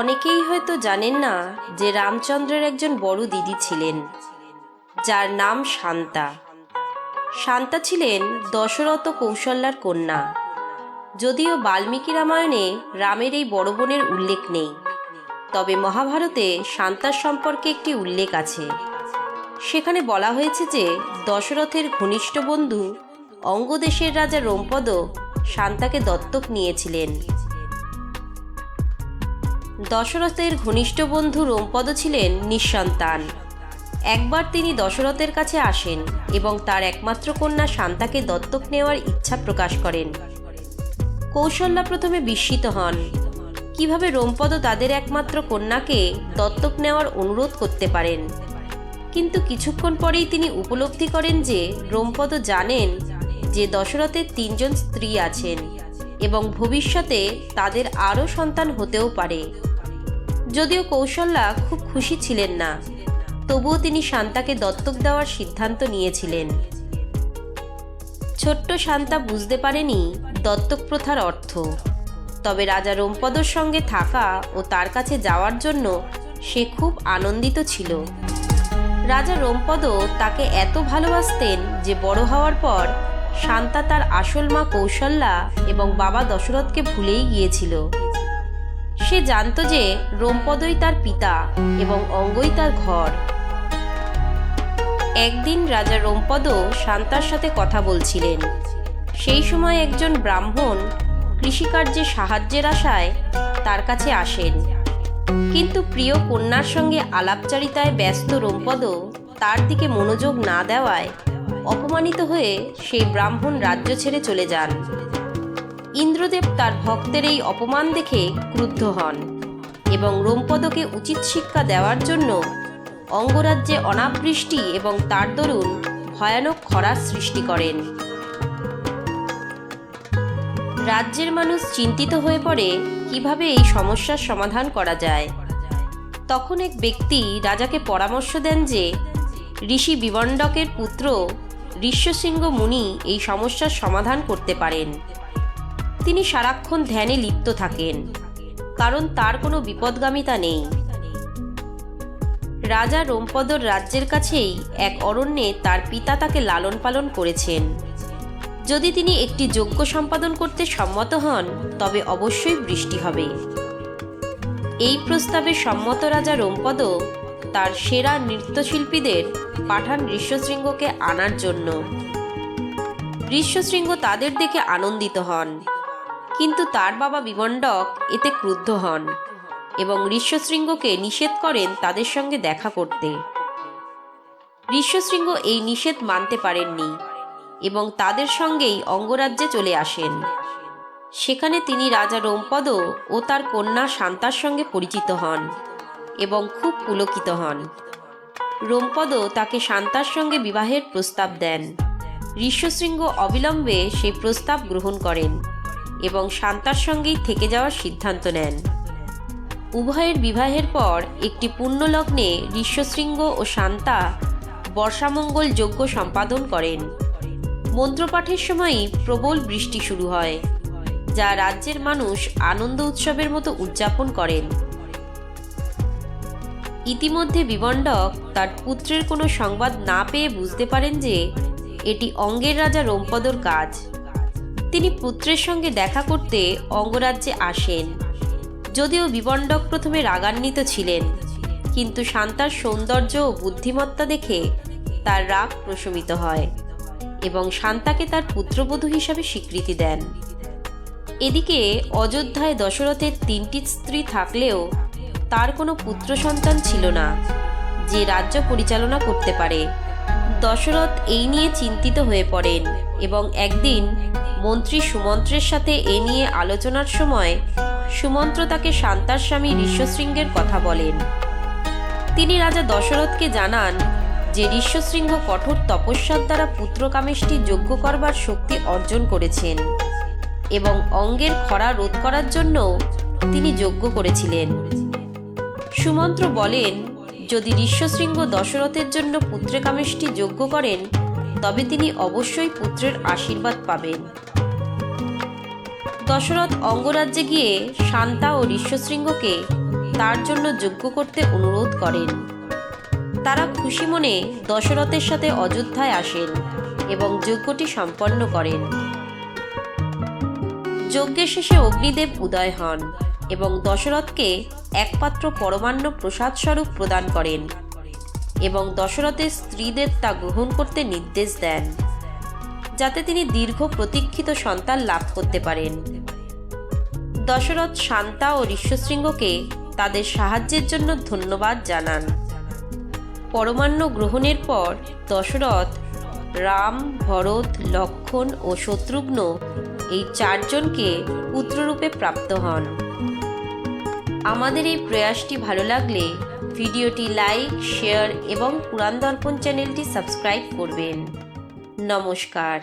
অনেকেই হয়তো জানেন না যে রামচন্দ্রের একজন বড় দিদি ছিলেন, যার নাম শান্তা। শান্তা ছিলেন দশরথ কৌশল্যার কন্যা। যদিও বাল্মীকি রামায়ণে রামের এই বড় বোনের উল্লেখ নেই, তবে মহাভারতে শান্তার সম্পর্কে একটি উল্লেখ আছে। সেখানে বলা হয়েছে যে দশরথের ঘনিষ্ঠ বন্ধু অঙ্গদেশের রাজা রোমপদ শান্তাকে দত্তক নিয়েছিলেন। দশরথের ঘনিষ্ঠ বন্ধু রোমপদ ছিলেন নিঃসন্তান। একবার তিনি দশরথের কাছে আসেন এবং তার একমাত্র কন্যা শান্তাকে দত্তক নেওয়ার ইচ্ছা প্রকাশ করেন। কৌশল্যা প্রথমে বিস্মিত হন। কীভাবে রোমপদ তাদের একমাত্র কন্যাকে দত্তক নেওয়ার অনুরোধ করতে পারেন? কিন্তু কিছুক্ষণ পরেই তিনি উপলব্ধি করেন যে রোমপদ জানেন যে দশরথের তিনজন স্ত্রী আছেন এবং ভবিষ্যতে তাদের আরও সন্তান হতেও পারে। যদিও কৌশল্যা খুব খুশি ছিলেন না, তবুও তিনি শান্তাকে দত্তক দেওয়ার সিদ্ধান্ত নিয়েছিলেন। ছোট্ট শান্তা বুঝতে পারেনি দত্তক প্রথার অর্থ, তবে রাজা রোমপদর সঙ্গে থাকা ও তার কাছে যাওয়ার জন্য সে খুব আনন্দিত ছিল। রাজা রোমপদ তাকে এত ভালোবাসতেন যে বড় হওয়ার পর শান্তা তার আসল মা কৌশল্যা এবং বাবা দশরথকে ভুলেই গিয়েছিল। সে জানত যে রোমপদই তার পিতা এবং অঙ্গই তার ঘর। একদিন রাজা রোমপদ শান্তার সাথে কথা বলছিলেন। সেই সময় একজন ব্রাহ্মণ কৃষিকার্যে সাহায্যের আশায় তার কাছে আসেন। কিন্তু প্রিয় কন্যার সঙ্গে আলাপচারিতায় ব্যস্ত রোমপদ তার দিকে মনোযোগ না দেওয়ায় অপমানিত হয়ে সেই ব্রাহ্মণ রাজ্য ছেড়ে চলে যান। ইন্দ্রদেব তার ভক্তের এই অপমান দেখে ক্রুদ্ধ হন এবং রোমপদকে উচিত শিক্ষা দেওয়ার জন্য অঙ্গরাজ্যে অনাবৃষ্টি এবং তার দরুন ভয়ানক খরার সৃষ্টি করেন। রাজ্যের মানুষ চিন্তিত হয়ে পড়ে কীভাবে এই সমস্যার সমাধান করা যায়। তখন এক ব্যক্তি রাজাকে পরামর্শ দেন যে ঋষি বিবণ্ডকের পুত্র ঋষ্যশৃঙ্গ মুনি এই সমস্যার সমাধান করতে পারেন। তিনি সারাক্ষণ ধ্যানে লিপ্ত থাকেন, কারণ তার কোনো বিপদগামিতা নেই। রাজা রোমপদর রাজ্যের কাছেই এক অরণ্যে তার পিতা তাকে লালন পালন করেছেন। যদি তিনি একটি যজ্ঞ সম্পাদন করতে সম্মত হন, তবে অবশ্যই বৃষ্টি হবে। এই প্রস্তাবে সম্মত রাজা রোমপদ তার সেরা নৃত্যশিল্পীদের পাঠান ঋষ্যশৃঙ্গকে আনার জন্য। ঋষ্যশৃঙ্গ তাদের দেখে আনন্দিত হন। কিন্তু তার বাবা বিমণ্ডক এতে ক্রুদ্ধ হন এবং ঋষ্যশৃঙ্গকে নিষেধ করেন তাদের সঙ্গে দেখা করতে। ঋষ্যশৃঙ্গ এই নিষেধ মানতে পারেননি এবং তাদের সঙ্গেই অঙ্গরাজ্যে চলে আসেন। সেখানে তিনি রাজা রোমপদ ও তার কন্যা শান্তার সঙ্গে পরিচিত হন এবং খুব পুলকিত হন। রোমপদ তাকে শান্তার সঙ্গে বিবাহের প্রস্তাব দেন। ঋষ্যশৃঙ্গ অবিলম্বে সেই প্রস্তাব গ্রহণ করেন। এবং শান্তার সঙ্গেই থেকে যাওয়ার সিদ্ধান্ত নেন। উভয়ের বিবাহের পর একটি পুণ্যলগ্নে ঋষ্যশৃঙ্গ ও শান্তা বর্ষামঙ্গল যজ্ঞ সম্পাদন করেন। মন্ত্রপাঠের সময়ই প্রবল বৃষ্টি শুরু হয়, যা রাজ্যের মানুষ আনন্দ উৎসবের মতো উদযাপন করেন। ইতিমধ্যে বিবণ্ডক তার পুত্রের কোনো সংবাদ না পেয়ে বুঝতে পারেন যে এটি অঙ্গের রাজা রোমপদর কাজ। তিনি পুত্রের সঙ্গে দেখা করতে অঙ্গরাজ্যে আসেন। যদিও বিবণ্ডক প্রথমে রাগান্বিত ছিলেন, কিন্তু শান্তার সৌন্দর্য ও বুদ্ধিমত্তা দেখে তার রাগ প্রশমিত হয় এবং শান্তাকে তার পুত্রবধূ হিসাবে স্বীকৃতি দেন। এদিকে অযোধ্যায় দশরথের তিনটি স্ত্রী থাকলেও তার কোনো পুত্র সন্তান ছিল না, যে রাজ্য পরিচালনা করতে পারে। দশরথ এই নিয়ে চিন্তিত হয়ে পড়েন এবং একদিন মন্ত্রী সুমন্ত্রের সাথে এ নিয়ে আলোচনার সময় সুমন্ত্র তাকে শান্তার স্বামী ঋষ্যশৃঙ্গের কথা বলেন। তিনি রাজা দশরথকে জানান যে ঋষ্যশৃঙ্গ কঠোর তপস্যার দ্বারা পুত্রকামেষ্টি যোগ্য করবার শক্তি অর্জন করেছেন এবং অঙ্গের খরা রোধ করার জন্য তিনি যজ্ঞ করেছিলেন। সুমন্ত্র বলেন, যদি ঋষ্যশৃঙ্গ দশরথের জন্য পুত্রকামেষ্টি যজ্ঞ করেন, তবে তিনি অবশ্যই পুত্রের আশীর্বাদ পাবেন। দশরথ অঙ্গরাজ্যে গিয়ে শান্তা ও ঋষ্যশৃঙ্গকে তার জন্য যজ্ঞ করতে অনুরোধ করেন। তারা খুশি মনে দশরথের সাথে অযোধ্যায় আসেন এবং যজ্ঞটি সম্পন্ন করেন। যজ্ঞের শেষে অগ্নিদেব উদয় হন এবং দশরথকে একপাত্র পরমান্ন প্রসাদ স্বরূপ প্রদান করেন এবং দশরথের স্ত্রীদের তা গ্রহণ করতে নির্দেশ দেন। যাতে তিনি দীর্ঘ প্রতীক্ষিত সন্তান লাভ করতে পারেন। দশরথ শান্তা ও ঋষ্যশৃঙ্গকে তাদের সাহায্যের জন্য ধন্যবাদ জানান। পরমান্ন গ্রহণের পর দশরথ রাম, ভরত, লক্ষণ ও শত্রুঘ্ন এই চারজনকে পুত্ররূপে প্রাপ্ত হন। আমাদের এই প্রয়াসটি ভালো লাগলে ভিডিওটি লাইক, শেয়ার এবং পুরাণ দর্পণ চ্যানেলটি সাবস্ক্রাইব করবেন। নমস্কার